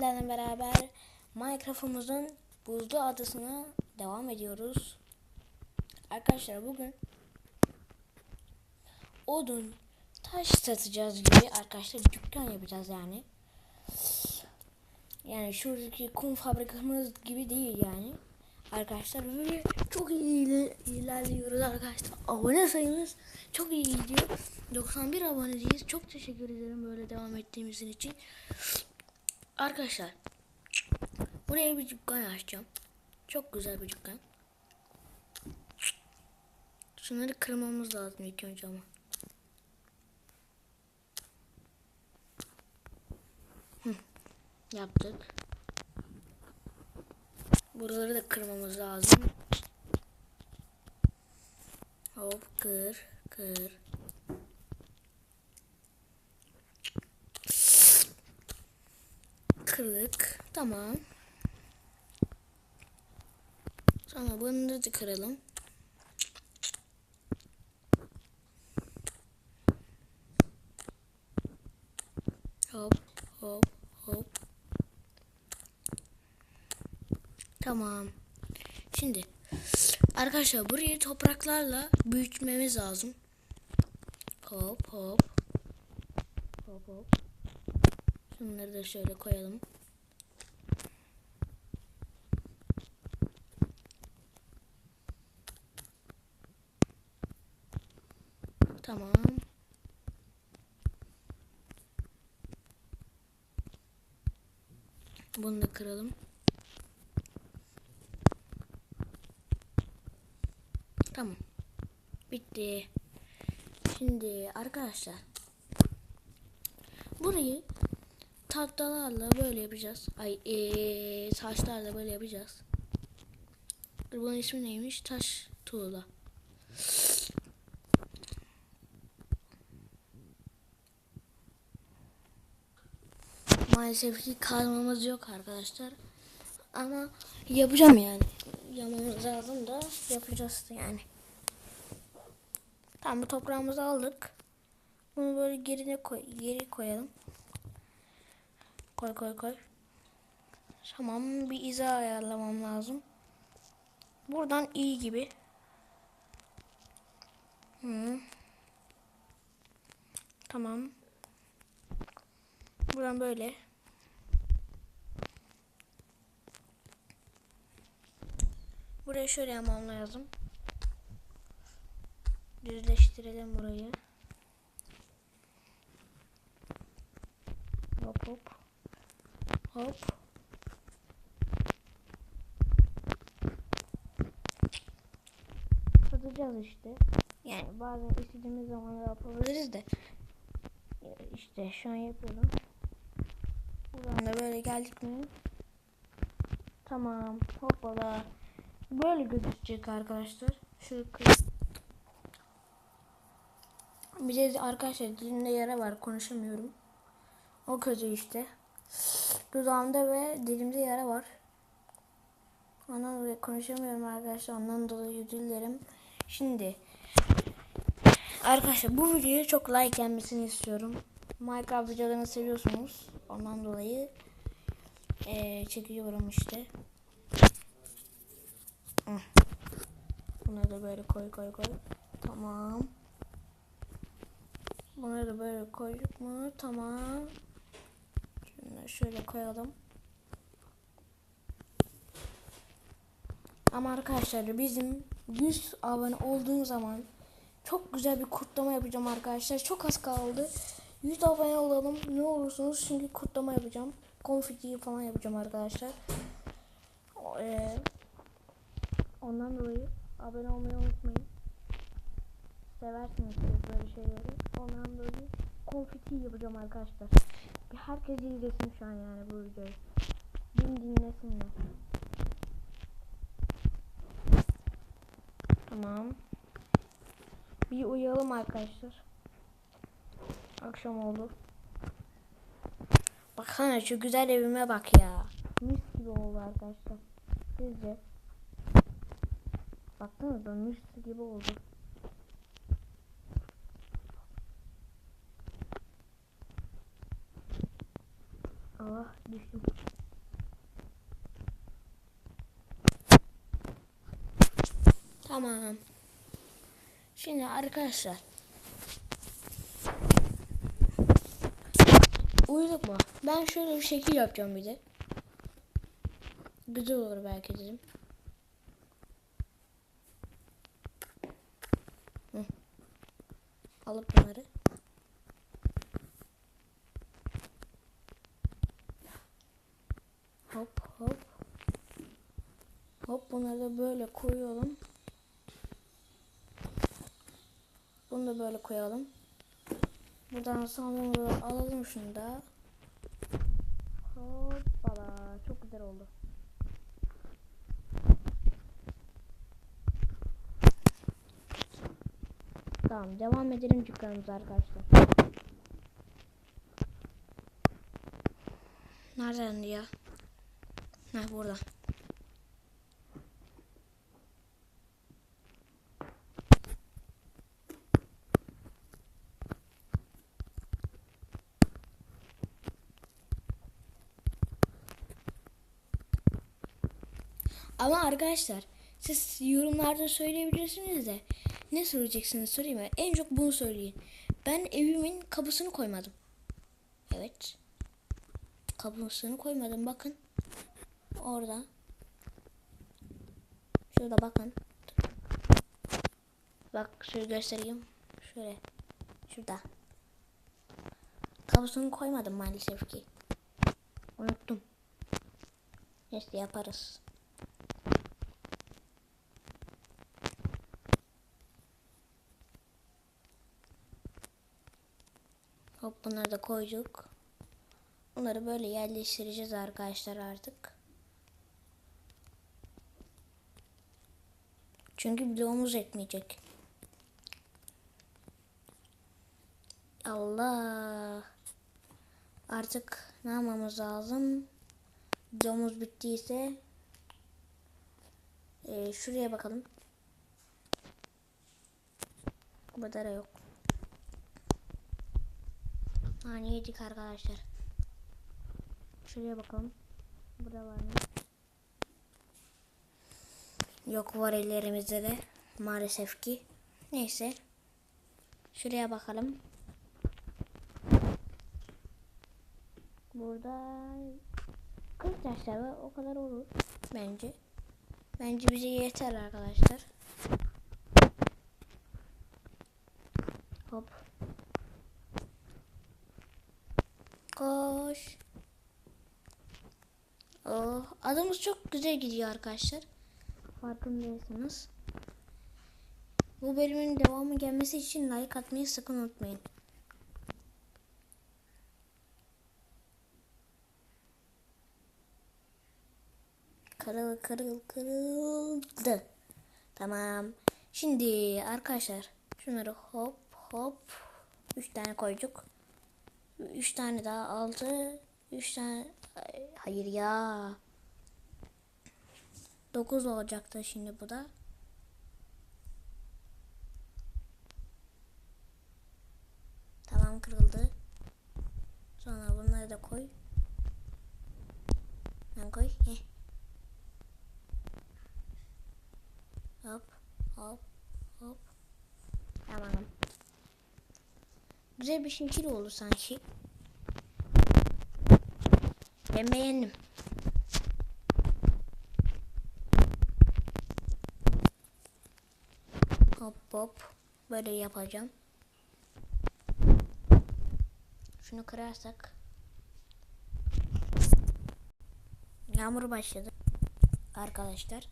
sizlerle beraber Minecraft'ımızın buzlu adasına devam ediyoruz. Arkadaşlar bugün odun, taş satacağız gibi arkadaşlar dükkan yapacağız yani. Yani şuradaki kum fabrikamız gibi değil yani. Arkadaşlar böyle çok iyi iler- ilerliyoruz arkadaşlar. Abone sayımız çok iyi gidiyor. 91 aboneyiz. Çok teşekkür ederim böyle devam ettiğimizin için. Arkadaşlar buraya bir dükkan açacağım. Çok güzel bir dükkan. Şunları kırmamız lazım ilk önce ama. Yaptık. Buraları da kırmamız lazım. Hop kır kır. Kırdık. Tamam. Sonra bunu da kıralım. Hop hop hop. Tamam. Şimdi arkadaşlar burayı topraklarla büyütmemiz lazım. Hop hop. Hop hop. Şunları da şöyle koyalım. Tamam. Bunu da kıralım. Tamam. Bitti. Şimdi arkadaşlar burayı tahtalarla böyle yapacağız. Ay ee, taşlarla böyle yapacağız. Bunun ismi neymiş? Taş tuğla. Maalesef ki kazmamız yok arkadaşlar. Ama yapacağım yani. Yapmamız lazım da yapacağız yani. Tamam bu toprağımızı aldık. Bunu böyle gerine koy, geri koyalım. Koy koy koy. Tamam bir iza ayarlamam lazım. Buradan iyi gibi. Hı. Tamam. Buradan böyle. Buraya şöyle yapmam lazım. Düzleştirelim burayı. Hop hop. Hop. Satacağız işte. Yani bazen istediğimiz zaman yapabiliriz de. İşte şu an yapıyorum. Buradan da böyle geldik mi? Tamam. Hoppala. Böyle gözükecek arkadaşlar. Şu bir de arkadaşlar dilimde yara var konuşamıyorum. O kötü işte. Dudağımda ve dilimde yara var. Ondan dolayı konuşamıyorum arkadaşlar. Ondan dolayı özür. Şimdi arkadaşlar bu videoyu çok like gelmesini istiyorum. Minecraft videolarını seviyorsunuz. Ondan dolayı ee, çekiyorum işte. Bunları da böyle koy koy koy. Tamam. Bunları da böyle koyduk mu? Tamam. Şöyle koyalım. Ama arkadaşlar bizim 100 abone olduğum zaman çok güzel bir kutlama yapacağım arkadaşlar. Çok az kaldı. 100 abone olalım. Ne olursunuz çünkü kutlama yapacağım. Konfeti falan yapacağım arkadaşlar. Ee, ondan dolayı abone olmayı unutmayın. Seversiniz böyle şeyleri. Ondan dolayı konfeti yapacağım arkadaşlar. Herkes izlesin şu an yani bu videoyu. Din dinlesinler. Tamam. Bir uyuyalım arkadaşlar. Akşam oldu. Baksana şu güzel evime bak ya. Mis gibi oldu arkadaşlar. Sizce? Baksanıza mis gibi oldu. Allah düştüm. Tamam. Şimdi arkadaşlar. Uyuduk mu? Ben şöyle bir şekil yapacağım bir de. Güzel olur belki dedim. Hop hop. Hop bunları da böyle koyalım. Bunu da böyle koyalım. Buradan sonra alalım şunu da. Hoppala. Çok güzel oldu. Tamam devam edelim dükkanımıza arkadaşlar. Nereden ya? Ha burada. Ama arkadaşlar siz yorumlarda söyleyebilirsiniz de ne söyleyeceksiniz sorayım mı? En çok bunu söyleyin. Ben evimin kapısını koymadım. Evet. Kapısını koymadım bakın. Orada. Şurada bakın. Bak şöyle göstereyim. Şöyle. Şurada. Kapısını koymadım maalesef ki. Unuttum. Neyse yaparız. Hop bunları da koyduk. Bunları böyle yerleştireceğiz arkadaşlar artık. Çünkü bloğumuz etmeyecek. Allah. Artık ne yapmamız lazım? Bloğumuz bittiyse e, şuraya bakalım. Burada da yok. Hani yedik arkadaşlar. Şuraya bakalım. Burada var mı? Yok var ellerimizde de. Maalesef ki. Neyse. Şuraya bakalım. Burada 40 taşlar var. O kadar olur. Bence. Bence bize yeter arkadaşlar. Hop. Koş. Oh, adımız çok güzel gidiyor arkadaşlar. Farkındaysanız. Bu bölümün devamı gelmesi için like atmayı sakın unutmayın. Kırıl kırıl kırıldı. Tamam. Şimdi arkadaşlar şunları hop hop 3 tane koyduk. 3 tane daha aldı. 3 tane hayır ya. 9 olacaktı şimdi bu da. Tamam kırıldı. Sonra bunları da koy. Ben koy. Heh. Hop hop hop. Tamam. Güzel bir şekil oldu sanki. Ben beğendim. Hop hop. Böyle yapacağım. Şunu kırarsak. Yağmur başladı. Arkadaşlar.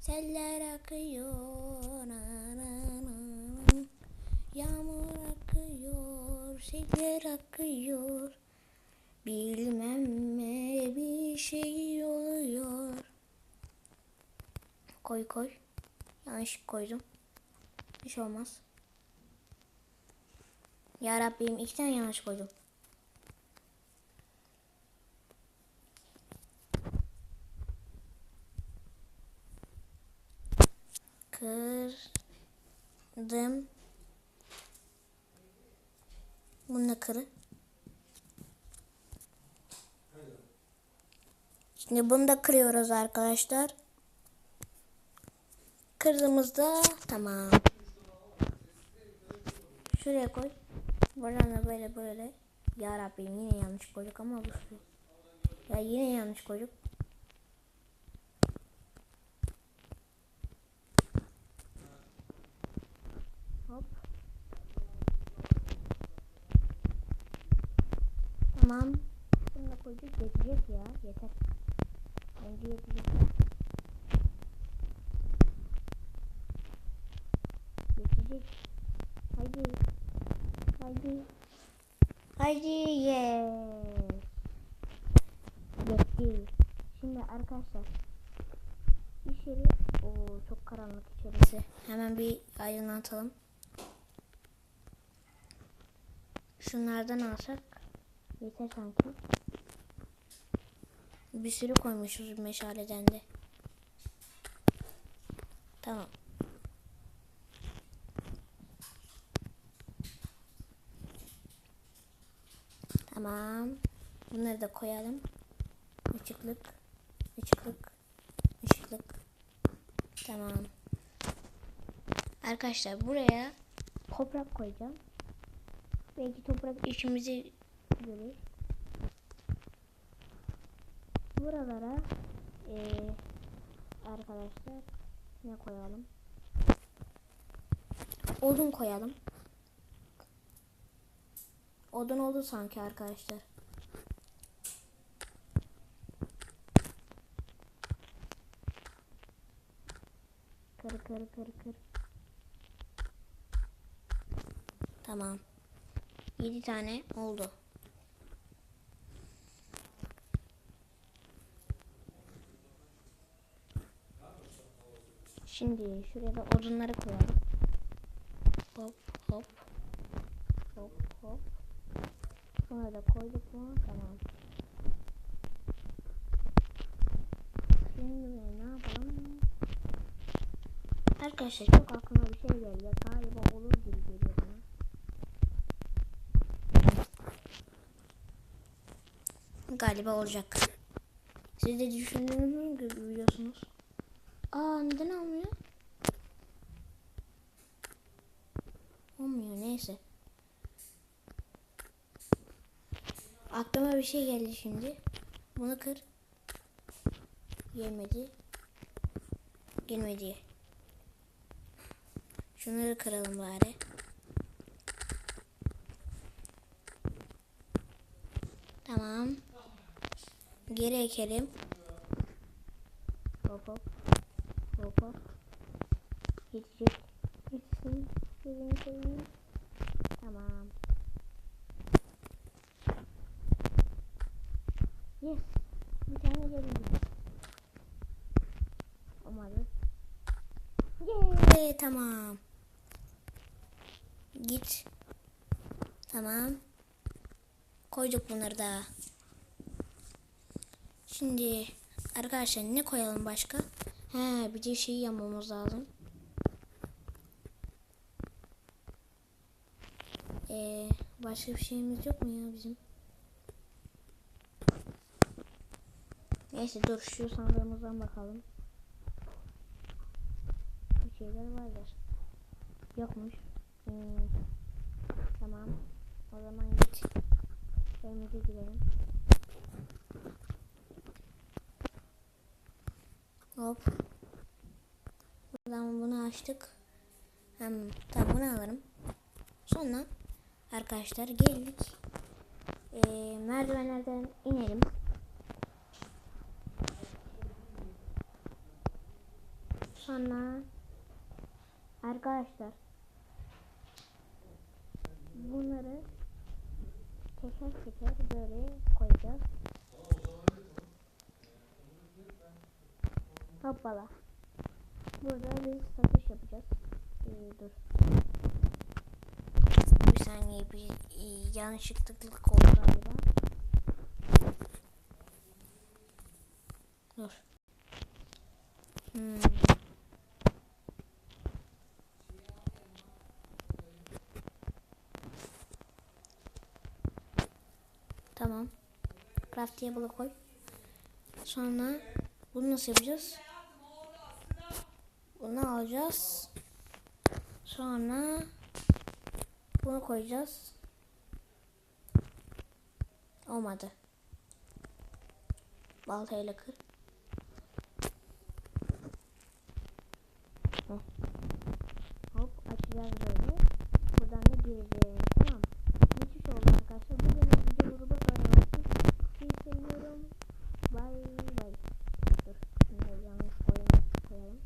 Seller akıyor. Yağmur akıyor. Seller akıyor. Bilmem ne bir şey oluyor. Koy koy. Yanlış koydum. Bir şey olmaz. Ya Rabbim iki yanlış koydum. Kırdım. Bunu da kırı. Şimdi bunu da kırıyoruz arkadaşlar. Kırdığımızda tamam. Şuraya koy. Buradan da böyle böyle. Ya Rabbim yine yanlış koyduk ama olsun. Ya yine yanlış koyduk. Hop. Tamam. Bunu da koyduk. Yetecek ya. Yeter. Bence yetecek. Yetecek. Haydi. Haydi. Haydi. Yes. Yetti. Şimdi arkadaşlar. İçeri. Oo çok karanlık içerisi. Hemen bir aydınlatalım. Şunlardan alsak yeter sanki. Bir sürü koymuşuz meşaleden de. Tamam. Tamam. Bunları da koyalım. Işıklık. Işıklık. Işıklık. Tamam. Arkadaşlar buraya toprak koyacağım. Belki toprak işimizi görür. Buralara eee, arkadaşlar ne koyalım? Odun koyalım. Odun oldu sanki arkadaşlar. Kır kır kır kır. Tamam. 7 tane oldu. Şimdi şuraya da odunları koyalım. Hop hop. Hop hop. Sonra da koyduk mu? Tamam. Şimdi ne yapalım? Arkadaşlar çok aklıma bir şey geldi. Galiba olur gibi geliyor. Galiba olacak. Siz de düşündüğünüz gibi biliyorsunuz. Aa neden olmuyor? Olmuyor neyse. Aklıma bir şey geldi şimdi. Bunu kır. Yemedi. Gelmedi. Şunları kıralım bari. Tamam. Geri ekelim. Hop hop. Hop hop. Gözünü seveyim. Tamam. Yes. Bir tane geldi. Olmadı. Yeee tamam. Git. Tamam. Koyduk bunları da. Şimdi arkadaşlar ne koyalım başka? He bir de şeyi yapmamız lazım. Ee, başka bir şeyimiz yok mu ya bizim? Neyse dur şu sandığımızdan bakalım. Bir şeyler vardır. Yokmuş. Hmm. Tamam. O zaman git. Evimize girelim. Hop. Buradan bunu açtık. Hem tamam bunu alırım. Sonra arkadaşlar geldik. Ee, merdivenlerden inelim. Sonra arkadaşlar bunları teker teker böyle koyacağız. Hoppala. Burada biz satış yapacağız. Ee, dur. Bir saniye bir e, yanlışlıklık oldu galiba. Dur. Hmm. Tamam. Craft table'a koy. Sonra bunu nasıl yapacağız? Bunu alacağız. Sonra bunu koyacağız. Olmadı. Baltayla kır. Heh. Hop açacağız böyle. Buradan da gireceğiz. Tamam. Müthiş oldu arkadaşlar. Bugün videomuzu bu kadar olsun. Sizi seviyorum. Bye bye. Dur. Şunları yanlış koyalım. koyalım.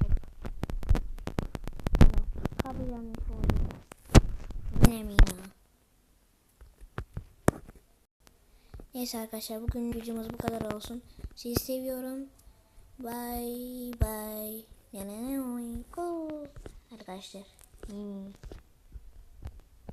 Hop. Kabı yanlış oldu. Yine mi ya? Neyse arkadaşlar bugün videomuz bu kadar olsun. Sizi seviyorum. Bye bye. Arkadaşlar. Hmm.